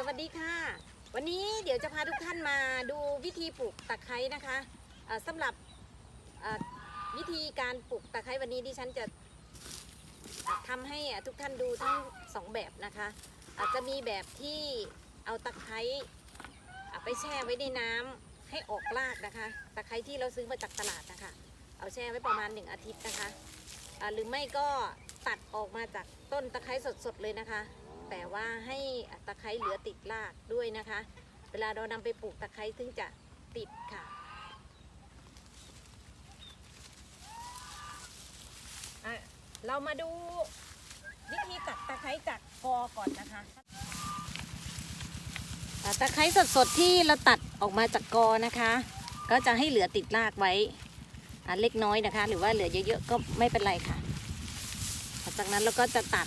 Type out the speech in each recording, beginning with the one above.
สวัสดีค่ะ วันนี้เดี๋ยวจะพาทุกท่านมาดูวิธีปลูกตะไคร้นะคะเอ่อสำหรับวิธีการปลูกตะไคร้วันนี้ดิฉันจะทำให้ทุกท่านดูทั้งสองแบบนะคะ อาจจะมีแบบที่เอาตะไคร้ไปแช่ไว้ในน้ำให้ออกรากนะคะ ตะไคร้ที่เราซื้อมาจากตลาดนะคะ เอาแช่ไว้ประมาณหนึ่งอาทิตย์นะคะะหรือไม่ก็ตัดออกมาจากต้นตะไคร้สดๆเลยนะคะ แต่ว่าให้ตะไคร้เหลือติดรากด้วยนะคะ เวลาเรานำไปปลูกตะไคร้ถึงจะติดค่ะเรามาดูวิธีตัดตะไคร้จากกอก่อนนะคะตะไคร้สดๆที่เราตัดออกมาจากกอนะคะ ก็จะให้เหลือติดรากไว้เล็กน้อยนะคะ หรือว่าเหลือเยอะๆก็ไม่เป็นไรค่ะ จากนั้นเราก็จะตัด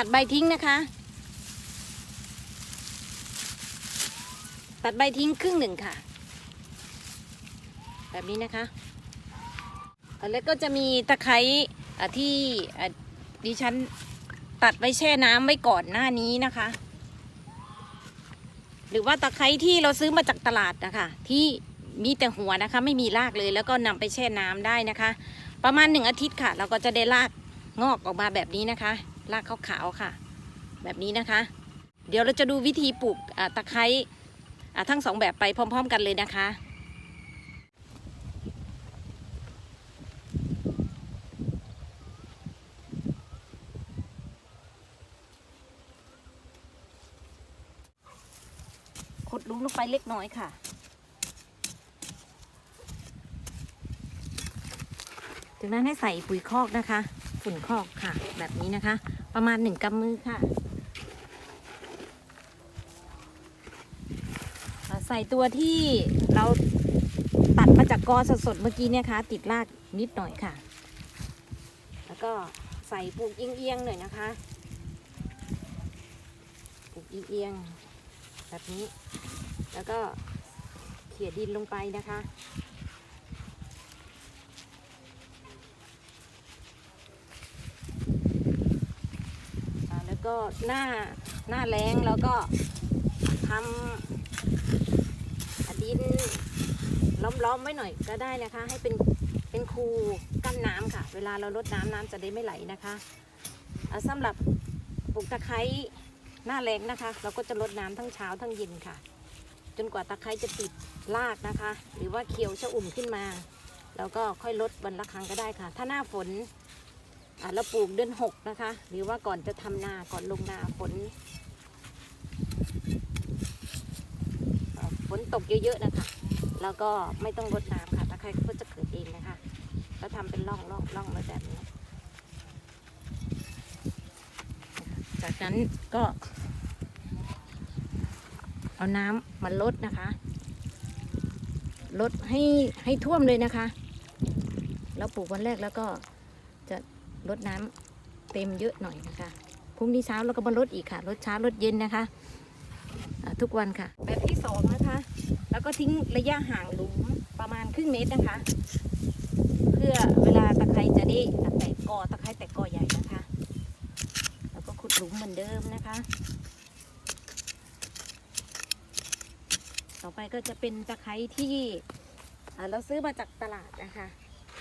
ตัดใบทิ้งนะคะ ตัดใบทิ้งครึ่งหนึ่งค่ะ แบบนี้นะคะ แล้วก็จะมีตะไคร้อ่ที่ดิฉันตัดไว้แช่น้ำไว้ก่อนหน้านี้นะคะ หรือว่าตะไคร้ที่เราซื้อมาจากตลาดนะคะ ที่มีแต่หัวนะคะ ไม่มีรากเลยแล้วก็นำไปแช่น้ำได้นะคะ ประมาณหนึ่งอาทิตย์ค่ะ เราก็จะได้ราก งอกออกมาแบบนี้นะคะ รากขาวๆค่ะ แบบนี้นะคะ เดี๋ยวเราจะดูวิธีปลูกตะไคร้ทั้งสองแบบไปพร้อม ๆ กันเลยนะคะขุดลุมลงไปเล็กน้อยค่ะ จากนั้นให้ใส่ปุ๋ยคอกนะคะ ฝุ่นคอกค่ะ แบบนี้นะคะ ประมาณหนึ่งกำมือค่ะ ใส่ตัวที่เราตัดมาจากกอสดๆเมื่อกี้เนี่ยค่ะติดรากนิดหน่อยค่ะ แล้วก็ใส่ปลูกเอียงๆหน่อยนะคะปลูกเอียงๆแบบนี้ แล้วก็เขี่ยดินลงไปนะคะ อ่าแล้ว ก็หน้าหน้าแรงแล้วก็ทำดินล้อมๆไว้หน่อยก็ได้นะคะ ให้เป็นเป็นคูกั้นน้ำค่ะ เวลาเราลดน้ำน้ำจะได้ไม่ไหลนะคะอ่าสำหรับปลูกตะไคร้หน้าแรงนะคะ เราก็จะลดน้ำทั้งเช้าทั้งเย็นค่ะ จนกว่าตะไคร้จะติดรากนะคะ หรือว่าเขียวชะอุ่มขึ้นมา แล้วก็ค่อยลดวันละครั้งก็ได้ค่ะ ถ้าหน้าฝน เราปลูกเดือนหกนะคะ หรือว่าก่อนจะทำนาก่อนลงนาฝนฝนตกเยอะๆนะคะ แล้วก็ไม่ต้องรดน้ำค่ะตะไคร้ก็จะเกิดเองนะคะ ก็ทำเป็นร่องร่องร่องไว้แบบนี้ จากนั้นก็เอาน้ำมาลดนะคะลดให้ให้ท่วมเลยนะคะ แล้วปลูกวันแรกแล้วก็จะ ลดน้ำเต็มเยอะหน่อยนะคะพรุ่งนี้เช้าเราก็มาลดอีกค่ะลดเช้าลดเย็นนะคะทุกวันค่ะ แบบที่สองนะคะ แล้วก็ทิ้งระยะห่างหลุมประมาณครึ่งเมตรนะคะ เพื่อเวลาตะไคร้จะได้แตกกอตะไคร้แตกกอใหญ่นะคะ แล้วก็ขุดหลุมเหมือนเดิมนะคะ ต่อไปก็จะเป็นตะไคร้ที่เราซื้อมาจากตลาดนะคะ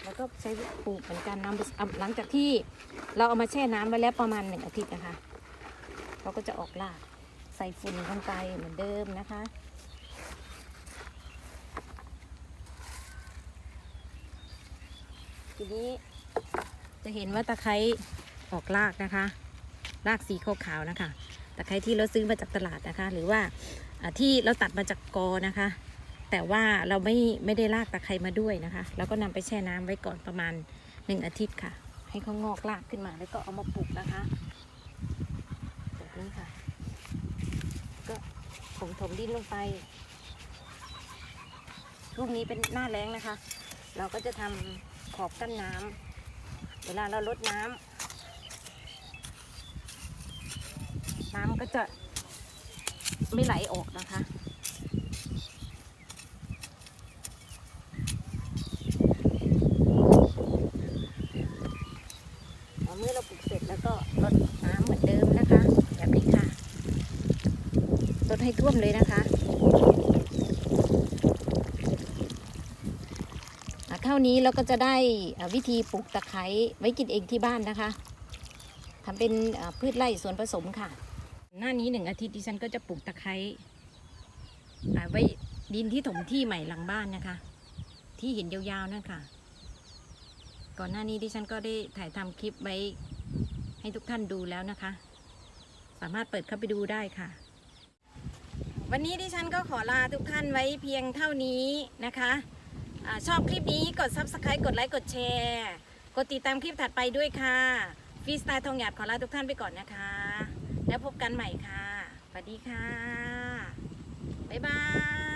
แล้วก็ใช้ปลูกเหมือนกันนำหลังจากที่เราเอามาแช่น้ำไว้แล้วประมาณหนึ่งอาทิตย์นะคะเขาก็จะออกรากใส่ฝุ่นลงไปเหมือนเดิมนะคะทีนี้จะเห็นว่าตะไคร้ออกรากนะคะ รากสีขาวๆนะคะ ตะไคร้ที่เราซื้อมาจากตลาดนะคะ หรือว่าที่เราตัดมาจากกอนะคะ แต่ว่าเราไม่ไม่ได้ลากตะไคร้มาด้วยนะคะเราก็นำไปแช่น้ำไว้ก่อนประมาณหนึ่งอาทิตย์ค่ะ ให้เขางอกรากขึ้นมาแล้วก็เอามาปลูกนะคะแบบนี้ค่ะ ก็ถมถมดินลงไปลูกนี้เป็นหน้าแรงนะคะ เราก็จะทำขอบกั้นน้ำเวลาเราลดน้ำน้ำก็จะไม่ไหลออกนะคะ เมื่อเราปลู ก็รดน้ำเหมือนเดิมนะคะแบบนี้ค่ะรดให้ท่วมเลยนะคะเท่านี้เราก็จะได้วิธีปลูกตะไคร้ไว้กินเองที่บ้านนะคะทำเป็นพืชไร่สวนผสมค่ะ หน้านี้หนึ่งอาทิตย์ดิฉันก็จะปลูกตะไคร้ไว้ดินที่ถมที่ใหม่หลังบ้านนะคะ ที่เห็นยาวๆนั่นค่ะ ก่อนหน้านี้ดิฉันก็ได้ถ่ายทำคลิปไว้ ให้ทุกท่านดูแล้วนะคะ สามารถเปิดเข้าไปดูได้ค่ะ วันนี้ดิฉันก็ขอลาทุกท่านไว้เพียงเท่านี้นะคะอชอบคลิปนี้กด subscribe กดไลค์กดแชร์กดติดตามคลิปถัดไปด้วยค่ะฟีสไตล์ทองหยาดขอลาทุกท่านไปก่อนนะคะ แล้วพบกันใหม่ค่ะสวัสดีค่ะบ๊ายบาย